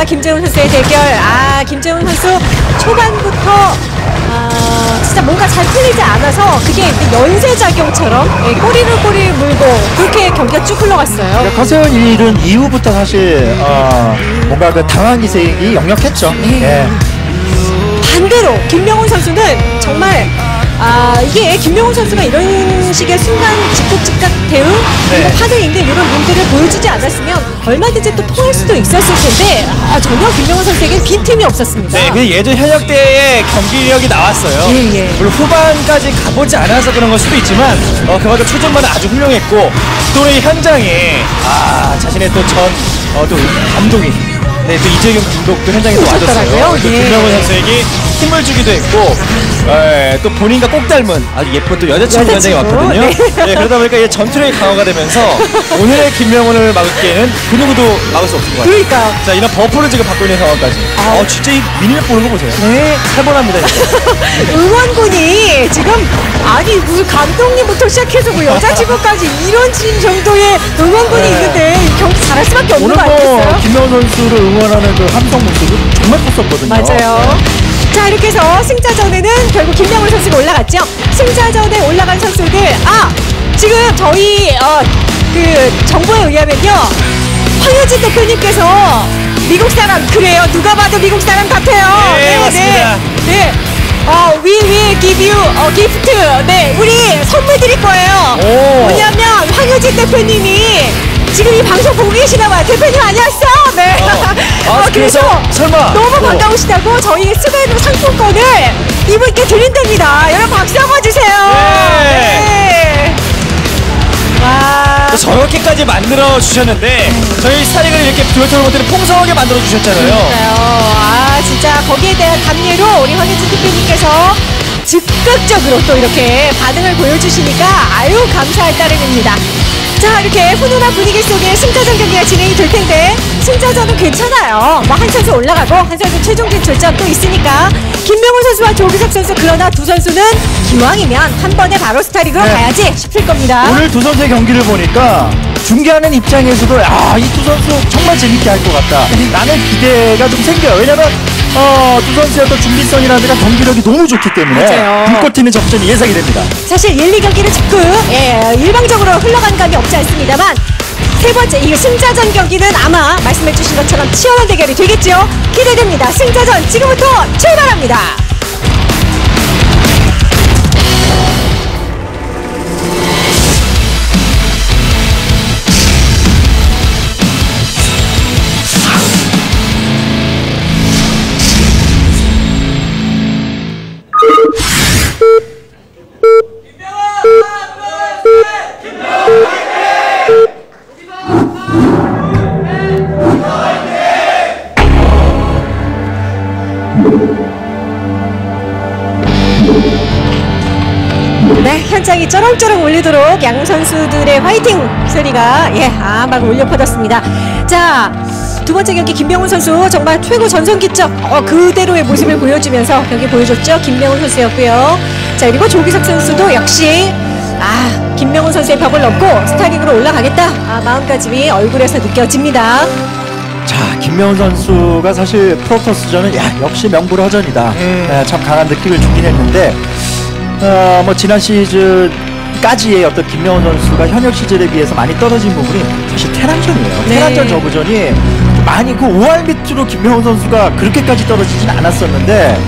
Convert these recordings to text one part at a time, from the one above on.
선수와 김재훈 선수의 대결. 아, 김재훈 선수 초반부터 아, 진짜 뭔가 잘 풀리지 않아서 그게 이제 연쇄 작용처럼 예, 꼬리를 꼬리를 물고 그렇게 경기가 쭉 흘러갔어요. 그러니까 커세어 일은 이후부터 사실 어, 뭔가 그 당황 기색이 역력했죠. 네. 예. 반대로 김명훈 선수는 정말 아 이게 김명훈 선수가 이런 식의 순간 즉각 즉각 대응 그리고 네. 파대 있는 이런 문들을 보여주지 않았으면 얼마든지 또 통할 수도 있었을 텐데 아, 전혀 김명훈 선수에게 빈틈이 없었습니다. 네, 그 예전 현역 때의 경기력이 나왔어요. 예, 예. 물론 후반까지 가보지 않아서 그런 걸 수도 있지만 어, 그만큼 초전반은 아주 훌륭했고 또 이 현장에 아 자신의 또전 어, 또 감독이 네, 또 이재경 감독도 현장에 또. 와줬어요. 또 예. 김명훈 선수에게 힘을 주기도 했고 예, 또 본인과 꼭 닮은 아주 예쁜 또 여자친구 여자친구, 왔거든요. 네. 예, 그러다 보니까 이 전투력이 강화가 되면서 오늘의 김명훈을 막기에는 그 누구도 막을 수 없을 것 같아요. 그러니까요. 자, 이런 버프를 지금 받고 있는 상황까지. 아. 어, 진짜 이 미니맵 보는 거 보세요. 네. 살벌합니다, 진짜. 응원군이 지금 아니 무슨 감독님부터 시작해서 뭐 여자친구까지 이런 진 정도의 응원군이 네. 있는데 이 경기 잘할 수밖에 없는 거 뭐 아니겠어요? 김명훈 선수를 응원하는 그 함성 모습은 정말 컸었거든요. 맞아요. 자 이렇게 해서 승자전에는 결국 김명훈 선수가 올라갔죠. 승자전에 올라간 선수들 아 지금 저희 어, 그 정보에 의하면요 황효진 대표님께서 미국 사람 그래요. 누가 봐도 미국 사람 같아요. 네, 맞습니다. 네. 네. 어, we will give you a gift. 네, 우리 선물 드릴 거예요. 오. 뭐냐면 황효진 대표님이 지금 이 방송 보고 계시나 봐요. 대표님 안녕하세요. 네. 어. 아, 그래서 설마. 너무 어. 반가우시다고 저희 스베누 상품권을 이분께 드린답니다. 여러분 박수 한번 주세요. 네. 네. 와. 또 저렇게까지 만들어 주셨는데 저희 스타링을 이렇게 듀얼 토너먼트를 풍성하게 만들어 주셨잖아요. 그러니까요. 아 진짜 거기에 대한 감례로 우리 황혜진 대표님께서 즉각적으로 또 이렇게 반응을 보여주시니까 아유 감사할 따름입니다. 자 이렇게 훈훈한 분위기 속에 승자전 경기가 진행이 될 텐데 승자전은 괜찮아요. 뭐 한 선수 올라가고 한 선수 최종 진출전 또 있으니까 김명훈 선수와 조기석 선수 그러나 두 선수는 기왕이면 한 번에 바로 스타리그로 네. 가야지 싶을 겁니다. 오늘 두 선수의 경기를 보니까 중계하는 입장에서도 아, 이 두 선수 정말 재밌게 할 것 같다. 라는 기대가 좀 생겨요. 왜냐면 어, 두 선수의 어떤 준비성이라든가 경기력이 너무 좋기 때문에 맞아요. 불꽃 튀는 접전이 예상이 됩니다. 사실 1, 2경기는 조금 예, 일방적으로 흘러간 감이 없지 않습니다만 세 번째 이 승자전 경기는 아마 말씀해 주신 것처럼 치열한 대결이 되겠죠. 기대됩니다. 승자전 지금부터 출발합니다. 울리도록 양 선수들의 화이팅 소리가 예, 아, 막 울려 퍼졌습니다. 자, 두 번째 경기 김명훈 선수 정말 최고 전성 기적 어, 그대로의 모습을 보여주면서 경기 보여줬죠. 김명훈 선수였고요. 자, 그리고 조기석 선수도 역시 아, 김명훈 선수의 벽을 넘고 스타링으로 올라가겠다. 아, 마음가짐이 얼굴에서 느껴집니다. 자, 김명훈 선수가 사실 프로토스전은 야, 역시 명불허전이다. 음. 네, 참 강한 느낌을 주긴 했는데, 어, 뭐 지난 시즌 까지의 어떤 김명훈 선수가 현역 시절에 비해서 많이 떨어진 부분이 사실 테란전이에요. 네. 테란전 저부전이 많이 그 5할 밑으로 김명훈 선수가 그렇게까지 떨어지진 않았었는데,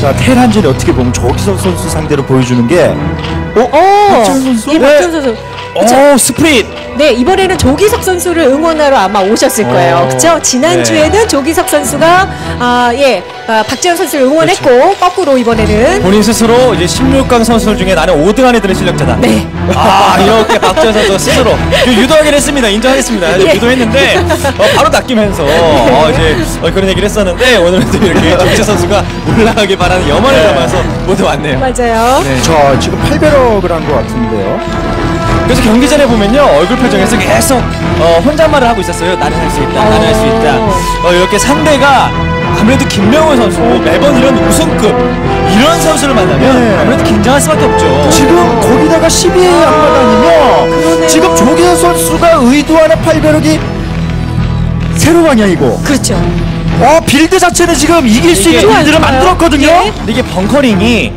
자, 테란전이 어떻게 보면 조기석 선수 상대로 보여주는 게, 어? 박지훈 선수? 예, 박지훈 선수. 그쵸? 오, 스프릿. 네, 이번에는 조기석 선수를 응원하러 아마 오셨을 거예요. 어, 그렇죠? 지난 주에는 조기석 선수가 아, 예, 아, 박재현 선수를 응원했고 그렇죠. 거꾸로 이번에는 본인 스스로 이제 16강 선수들 중에 나는 5등 안에 드는 실력자다. 네. 아, 이렇게 박지현 선수 스스로 그 유도하긴 했습니다. 인정하겠습니다. 예. 유도했는데 어, 바로 낚이면서 어, 이제 어, 그런 얘기를 했었는데 오늘은 또 이렇게 정재 선수가 올라가길 바라는 염원을 네. 담아서 모두 왔네요. 맞아요. 네. 저 지금 8배럭을 한 것 같은데요. 그래서 경기 전에 보면요 얼굴 표정에서 계속 어, 혼잣말을 하고 있었어요. 나는 할 수 있다. 나는 할 수 있다. 어, 이렇게 상대가 아무래도 김명훈 선수 매번 이런 우승급 이런 선수를 만나면 네. 아무래도 긴장할 수밖에 없죠. 지금 거기다가 12의 그러네요. 앞마당이면 지금 조기현 선수가 의도하는 8배럭이 세로 방향이고. 그렇죠. 어 빌드 자체는 지금 이길 수 있는 빌드를. 만들었거든요. 예. 근데 이게 벙커링이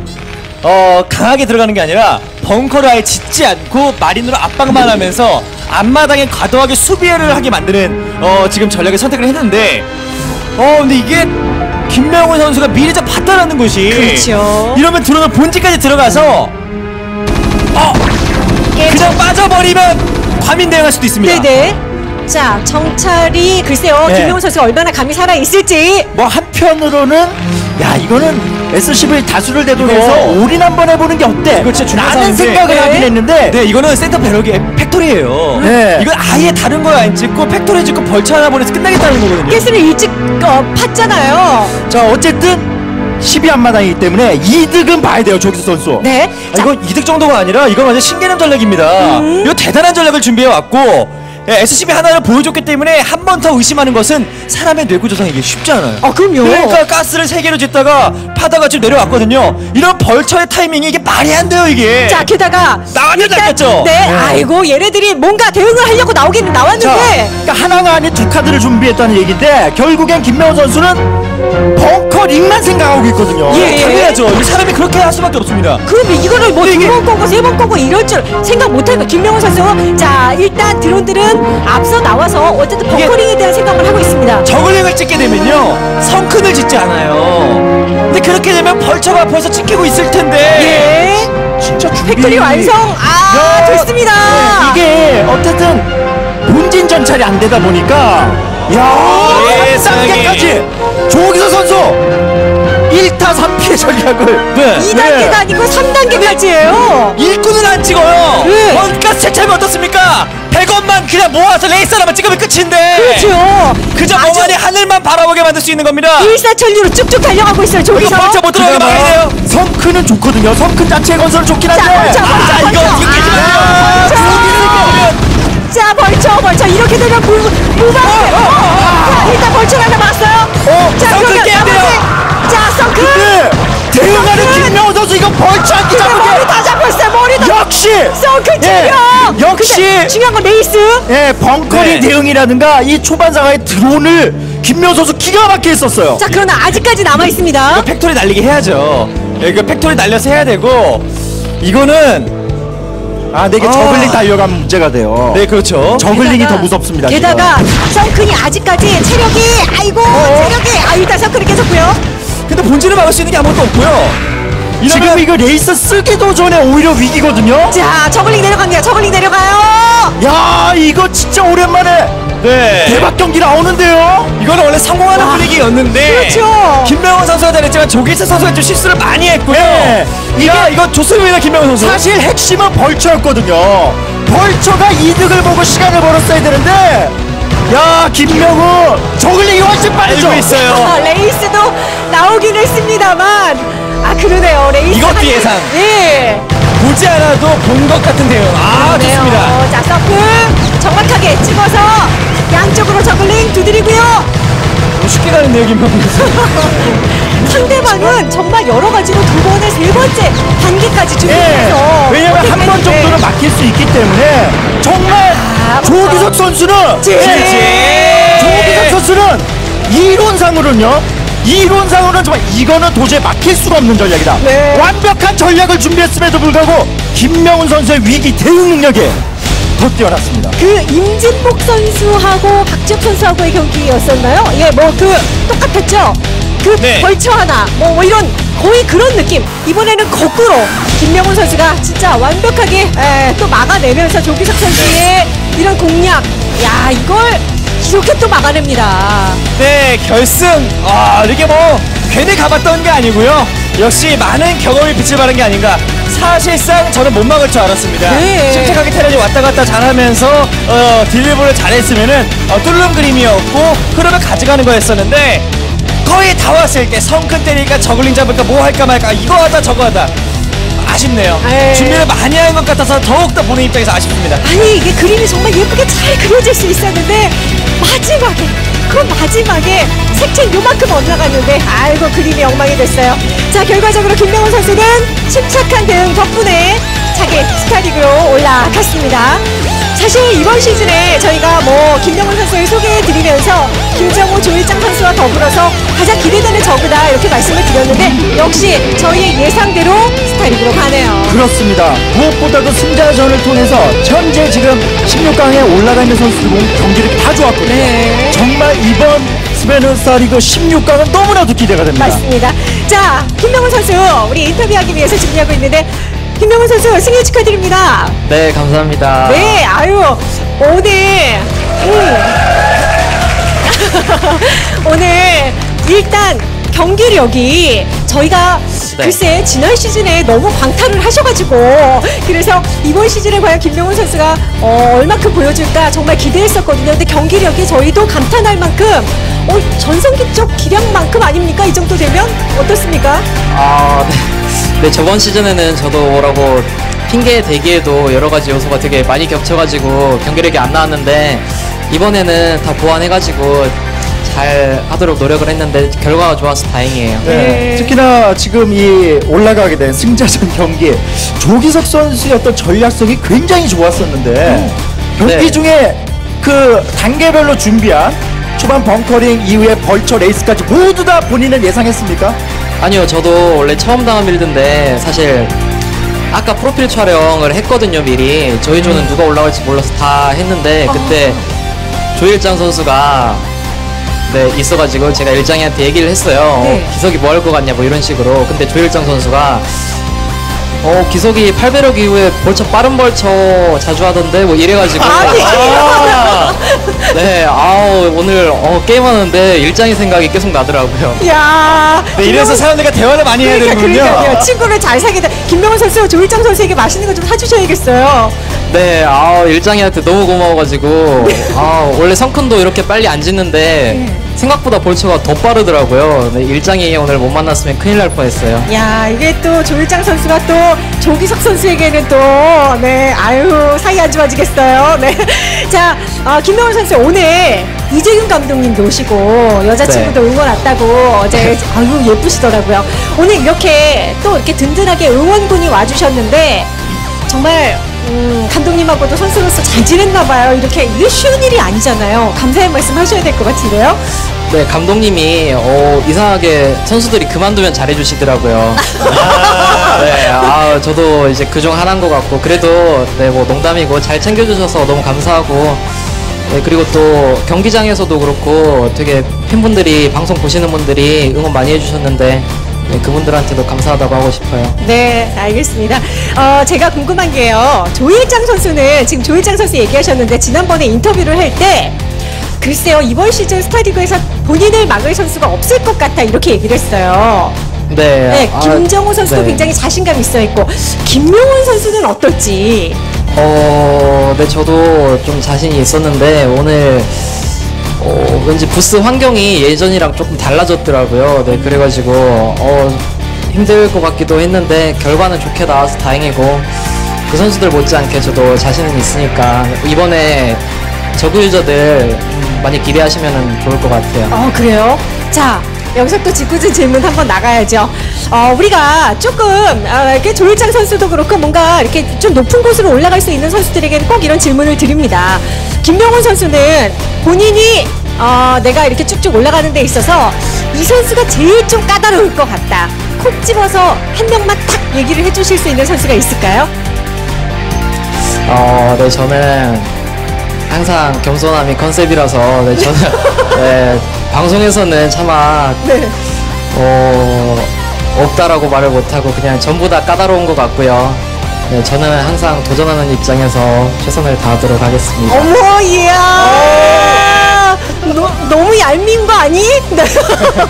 어 강하게 들어가는 게 아니라 벙커를 아예 짓지 않고 마린으로 압박만 하면서 앞마당에 과도하게 수비를 하게 만드는 어 지금 전략을 선택을 했는데 어 근데 이게 김명훈 선수가 미리 좀 봤다라는 것이 그렇죠. 이러면 드론은 본진까지 들어가서 어 그냥 빠져버리면 과민 대응할 수도 있습니다. 네네. 자, 정찰이 글쎄요. 네. 김명훈 선수가 얼마나 감이 살아 있을지. 뭐 한편으로는 야 이거는 SCV 다수를 대동해서 올인 한번 해보는 게 어때? 그거 진짜 중요한 라는 상황인데. 생각을 네. 하긴 했는데 네, 이거는 센터 배럭의 팩토리예요. 네. 이건 아예 다른 거안 찍고 팩토리 찍고 벌처 하나 보내서 끝나겠다는 거거든요. 가스를 일찍 어, 팠잖아요. 자 어쨌든 12 한마당이기 때문에 이득은 봐야 돼요 조기수 선수. 네. 아, 자, 이건 이득 정도가 아니라 이건 완전 신개념 전략입니다. 음. 이거 대단한 전략을 준비해 왔고 예, SCB 하나를 보여줬기 때문에 한 번 더 의심하는 것은 사람의 뇌구 조성이 쉽지 않아요. 어, 그럼요. 그러니까 가스를 세 개로 짓다가 파다가 지금 내려왔거든요. 이런 벌처의 타이밍이 이게 말이 안 돼요 이게. 자, 게다가 나왔는데 낫겠죠? 네, 아이고 얘네들이 뭔가 대응을 하려고 나오긴 자, 나왔는데 그러니까 하나가 아닌 두 카드를 준비했다는 얘기인데 결국엔 김명훈 선수는 벙커 링만 생각하고 있거든요. 예. 당연하죠. 이 사람이 그렇게 할 수밖에 없습니다. 그럼 이거를 뭐 두번 거고 세번 거고 이럴 줄 생각 못하니까 김명훈 선수 자 일단 드론들은 앞서 나와서 어쨌든 벙커링에 대한 생각을 하고 있습니다. 저글링을 찍게 되면요 성큰을 짓지 않아요. 근데 그렇게 되면 벌처가 앞에서 지키고 있을 텐데. 예, 진짜 준비. 팩토리 완성. 아 야, 됐습니다. 네, 이게 어쨌든 본진 전찰이 안 되다 보니까 야 예, 3단계까지 조기수 선수 1타 3피의 전략을 네. 2단계가 아니고 3단계까지예요. 일꾼은 안 찍어요. 네. 원가스 채차면 어떻습니까? 100원만 그냥 모아서 레이스 하나만 찍으면 끝인데. 그렇죠. 그저 아주 멍하니 하늘만 바라보게 만들 수 있는 겁니다. 일사천리로 쭉쭉 달려가고 있어요. 이거 저기서. 벌써 못 들어가게 막아야 돼요. 성크는 좋거든요. 성크 자체의 건설은 좋긴 한데. 자, 벌쳐, 아, 벌쳐, 이거 벌쳐. 이거 깨지 아, 마세요. 자, 벌쳐, 벌쳐. 이렇게 되면 무, 무방. 자, 일단 벌쳐 하나 막았어요. 어, 자, 성큰 그러면 깨야 돼요. 나머지. 네. 대응하는. 김명호 선수 이거 벌쳐 한기 근데 머리 잡은 다 잡혔어요. 머리 다. 게 역시 성큰 예, 중요. 역시 중요한 건 레이스. 예, 벙커리 네. 대응이라든가 이 초반 상황의 드론을 김명호 선수 기가 막히게 했었어요. 자, 그러나 아직까지 남아 있습니다. 팩토리 날리게 해야죠. 예, 이거 팩토리 날려서 해야 되고 이거는 아, 근데 이게 아. 저글링 달려가면 문제가 돼요. 네 그렇죠. 저글링이 게다가- 더 무섭습니다. 게다가 성큰이 아직까지 체력이 아이고 체력이 아 일단 성큰이 깨졌고요. 근데 본질을 막을 수 있는 게 아무것도 없고요. 지금. 이거 레이스 쓰기도 전에 오히려 위기거든요. 자 저글링 내려갑니다. 저글링 내려가요. 야, 이거 진짜 오랜만에 네. 대박 경기 나오는데요. 이거는 원래 성공하는 와. 분위기였는데 그렇죠. 김명훈 선수가 잘했지만 조기세 선수가 좀 실수를 많이 했고요. 네. 이게 이거 좋습니다 김명훈 선수. 사실 핵심은 벌처였거든요. 벌처가 이득을 보고 시간을 벌었어야 되는데, 야, 김명우 저글링이 훨씬 빠르죠. 있어요. 아, 레이스도 나오긴 했습니다만 아 그러네요 레이스. 이것도 한- 예상. 예. 보지 않아도 본 것 같은 대응. 아 그러네요. 좋습니다. 자 서클 정확하게 찍어서 양쪽으로 저글링 두드리고요. 쉽게 가는데요 선수. 상대방은 정말 여러 가지로 두 번에 세 번째 단계까지 예. 준비해서 왜냐면 한 번 정도는 막힐 수 있기 때문에 조기석 선수는 지- 조기석 선수는 이론상으로는요. 이론상으로는 정말 이거는 도저히 막힐 수가 없는 전략이다. 네. 완벽한 전략을 준비했음에도 불구하고 김명훈 선수의 위기 대응 능력이 더 뛰어났습니다. 그 임진복 선수하고 박지혁 선수하고의 경기였었나요? 예, 뭐 그 똑같았죠. 그 네. 벌처 하나, 뭐, 뭐 이런 거의 그런 느낌. 이번에는 거꾸로 김명훈 선수가 진짜 완벽하게 에, 또 막아내면서 조기석 선수의 이런 공략, 야 이걸 이렇게 또 막아냅니다. 네 결승. 아 이게 뭐 괜히 가봤던 게 아니고요. 역시 많은 경험이 빛을 발한 게 아닌가. 사실상 저는 못 막을 줄 알았습니다. 네. 침착하게 테란이 왔다 갔다 잘하면서 어, 딜리버를 잘했으면은 어, 뚫는 그림이었고 흐름을 가져가는 거였었는데 거의 다 왔을 때 성큰 때리니까 저글링 잡을까 뭐 할까 말까 이거 하다 저거 하다 아쉽네요. 에이. 준비를 많이 한 것 같아서 더욱더 보는 입장에서 아쉽습니다. 아니 이게 그림이 정말 예쁘게 잘 그려질 수 있었는데 마지막에 그 마지막에 색채 요만큼 엇나갔는데 아이고 그림이 엉망이 됐어요 자 결과적으로 김명훈 선수는 침착한 대응 덕분에 차기 스타리그로 올라갔습니다 사실 이번 시즌에 저희가 뭐 김명훈 선수를 소개해드리면서 김정우, 조일장 선수와 더불어서 가장 기대되는 저그다 이렇게 말씀을 드렸는데 역시 저희의 예상대로 스타일리그로 가네요. 그렇습니다. 무엇보다도 승자전을 통해서 현재 지금 16강에 올라가 있는 선수들 경기를 다 좋았거든요. 네. 정말 이번 스페누사 리그 16강은 너무나도 기대가 됩니다. 맞습니다. 자, 김명훈 선수 우리 인터뷰하기 위해서 준비하고 있는데 김명훈 선수 승리 축하드립니다. 네, 감사합니다. 네, 아유 오늘 음. 오늘 일단 경기력이 저희가 네. 글쎄 지난 시즌에 너무 광탈을 하셔가지고 그래서 이번 시즌에 과연 김명훈 선수가 어, 얼마큼 보여줄까 정말 기대했었거든요. 근데 경기력이 저희도 감탄할 만큼 어, 전성기적 기량만큼 아닙니까? 이 정도 되면 어떻습니까? 아, 네. 네, 저번 시즌에는 저도 뭐라고 핑계 대기에도 여러 가지 요소가 되게 많이 겹쳐가지고 경기력이 안 나왔는데 이번에는 다 보완해가지고 잘 하도록 노력을 했는데 결과가 좋아서 다행이에요. 네. 네. 특히나 지금 이 올라가게 된 승자전 경기 조기석 선수의 어떤 전략성이 굉장히 좋았었는데 경기 네. 중에 그 단계별로 준비한 초반 벙커링 이후에 벌처 레이스까지 모두 다 본인은 예상했습니까? 아니요, 저도 원래 처음 당한 빌드인데 사실 아까 프로필 촬영을 했거든요, 미리. 저희 조는 누가 올라갈지 몰라서 다 했는데 그때 조일장 선수가 네, 있어가지고 제가 일장이한테 얘기를 했어요. 네. 어, 기석이 뭐 할 것 같냐, 뭐 이런 식으로. 근데 조일장 선수가 어, 기석이 8배력 이후에 벌처 빠른 벌처 자주 하던데 뭐 이래가지고 아니. 아, 네, 아우 오늘 어, 게임하는데 일장이 생각이 계속 나더라고요. 야 네, 이래서 사람들과 대화를 많이 해야 그러니까 되는군요. 그러니까요. 친구를 잘 사귀다 김명훈 선수, 조일장 선수에게 맛있는 거 좀 사주셔야겠어요. 네, 아 일장이한테 너무 고마워가지고 아 원래 성큰도 이렇게 빨리 안 짓는데 생각보다 벌처가 더 빠르더라고요. 네, 일장이 오늘 못 만났으면 큰일 날 뻔했어요. 야 이게 또 조일장 선수가 또 조기석 선수에게는 또네 아유 사이 안 좋아지겠어요. 네. 자 어, 김명훈 선수 오늘 이재균 감독님도 오시고 여자친구도 응원 왔다고 어제 아유 예쁘시더라고요. 오늘 이렇게 또 이렇게 든든하게 응원군이 와주셨는데 정말 음, 감독님하고도 선수로서 잘 지냈나 봐요. 이렇게 이게 쉬운 일이 아니잖아요. 감사의 말씀 하셔야 될 것 같은데요. 네, 감독님이 어, 이상하게 선수들이 그만두면 잘해주시더라고요. 네, 아 저도 이제 그중 하나인 것 같고 그래도 네 뭐 농담이고 잘 챙겨주셔서 너무 감사하고 네 그리고 또 경기장에서도 그렇고 되게 팬분들이 방송 보시는 분들이 응원 많이 해주셨는데 네, 그분들한테도 감사하다고 하고 싶어요. 네, 알겠습니다. 어, 제가 궁금한 게요. 조일장 선수는 지금 조일장 선수 얘기하셨는데 지난번에 인터뷰를 할 때 글쎄요 이번 시즌 스타리그에서 본인을 막을 선수가 없을 것 같다 이렇게 얘기를 했어요. 네, 네, 아, 김정우 선수도 네. 굉장히 자신감 있어 있고 김용훈 선수는 어떨지. 어, 네, 저도 좀 자신이 있었는데, 오늘, 어, 왠지 부스 환경이 예전이랑 조금 달라졌더라고요. 네, 그래가지고, 어, 힘들 것 같기도 했는데, 결과는 좋게 나와서 다행이고, 그 선수들 못지않게 저도 자신은 있으니까, 이번에 저그 유저들 음, 많이 기대하시면 좋을 것 같아요. 어 그래요? 자 여기서 또 짓궂은 질문 한번 나가야죠. 어 우리가 조금 어, 이렇게 조일장 선수도 그렇고 뭔가 이렇게 좀 높은 곳으로 올라갈 수 있는 선수들에게는 꼭 이런 질문을 드립니다. 김명훈 선수는 본인이 어, 내가 이렇게 쭉쭉 올라가는 데 있어서 이 선수가 제일 좀 까다로울 것 같다. 콕 집어서 한 명만 탁 얘기를 해주실 수 있는 선수가 있을까요? 어, 네, 저는 항상 겸손함이 컨셉이라서, 네, 저는, 네, 방송에서는 차마, 네. 어, 없다라고 말을 못하고 그냥 전부 다 까다로운 것 같고요. 네, 저는 항상 도전하는 입장에서 최선을 다하도록 하겠습니다. 어머 이야 너, 너무 얄미운 거 아니? 네.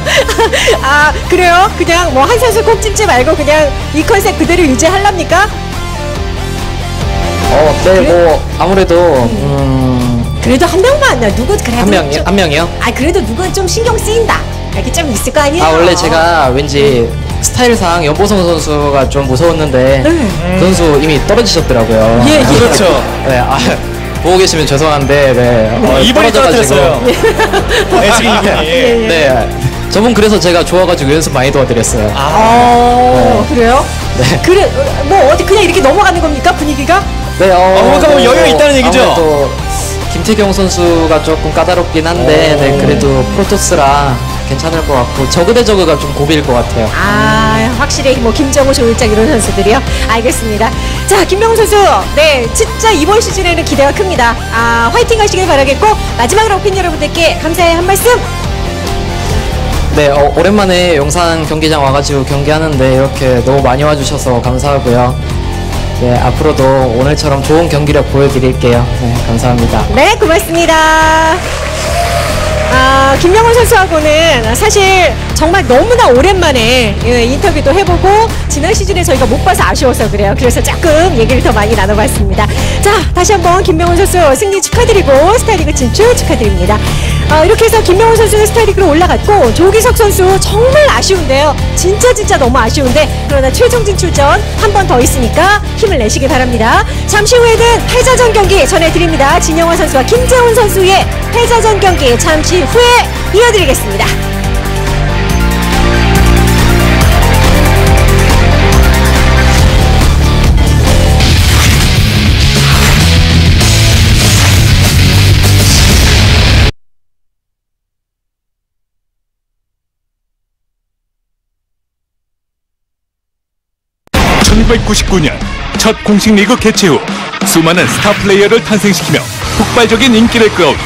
아 그래요? 그냥 뭐한 선수 꼭 찍지 말고 그냥 이 컨셉 그대로 유지하랍니까? 어, 네, 뭐, 아무래도, 음, 그래도 한 명만 나 누구 그래도 한 명이요? 좀- 한 명이요? 아 그래도 누군 좀 신경 쓰인다 이렇게 좀 있을 거 아니에요? 아, 원래 제가 왠지 스타일상 연보성 선수가 좀 무서웠는데, 네. 그 선수 이미 떨어지셨더라고요. 예, 예. 그렇죠. 네, 아, 보고 계시면 죄송한데, 네. 어, 이분이 떨어져가지고. 떨어뜨렸어요. 네, 지금 이분이. 예, 예. 네. 저분 그래서 제가 좋아가지고 연습 많이 도와드렸어요. 아, 어 그래요? 네. 그래 뭐 어디 그냥 이렇게 넘어가는 겁니까 분위기가? 네, 어, 어, 그럼 여유가 있다는 얘기죠? 아무래도 김태경 선수가 조금 까다롭긴 한데, 오. 네, 그래도 프로토스라 괜찮을 것 같고, 저그 대 저그가 좀 고비일 것 같아요. 아, 확실히 뭐 김정우, 조일장 이런 선수들이요. 알겠습니다. 자, 김명훈 선수. 네, 진짜 이번 시즌에는 기대가 큽니다. 아, 화이팅 하시길 바라겠고 마지막으로 팬 여러분들께 감사의 한 말씀. 네, 어, 오랜만에 용산 경기장 와가지고 경기하는데 이렇게 너무 많이 와주셔서 감사하고요. 네, 앞으로도 오늘처럼 좋은 경기력 보여드릴게요. 네, 감사합니다. 네, 고맙습니다. 아, 김명훈 선수하고는 사실 정말 너무나 오랜만에 예, 인터뷰도 해보고 지난 시즌에 저희가 못 봐서 아쉬워서 그래요. 그래서 조금 얘기를 더 많이 나눠봤습니다. 자, 다시 한번 김명훈 선수 승리 축하드리고 스타리그 진출 축하드립니다. 아, 이렇게 해서 김명훈 선수는 스타리그로 올라갔고 조기석 선수 정말 아쉬운데요. 진짜 진짜 너무 아쉬운데 그러나 최종 진출전 한 번 더 있으니까 힘을 내시기 바랍니다. 잠시 후에는 패자전 경기 전해드립니다. 진영화 선수와 김재훈 선수의 패자전 경기 잠시 후에 이어드리겠습니다. 년 1999년 첫 공식 리그 개최 후 수많은 스타 플레이어를 탄생시키며 폭발적인 인기를 끌어온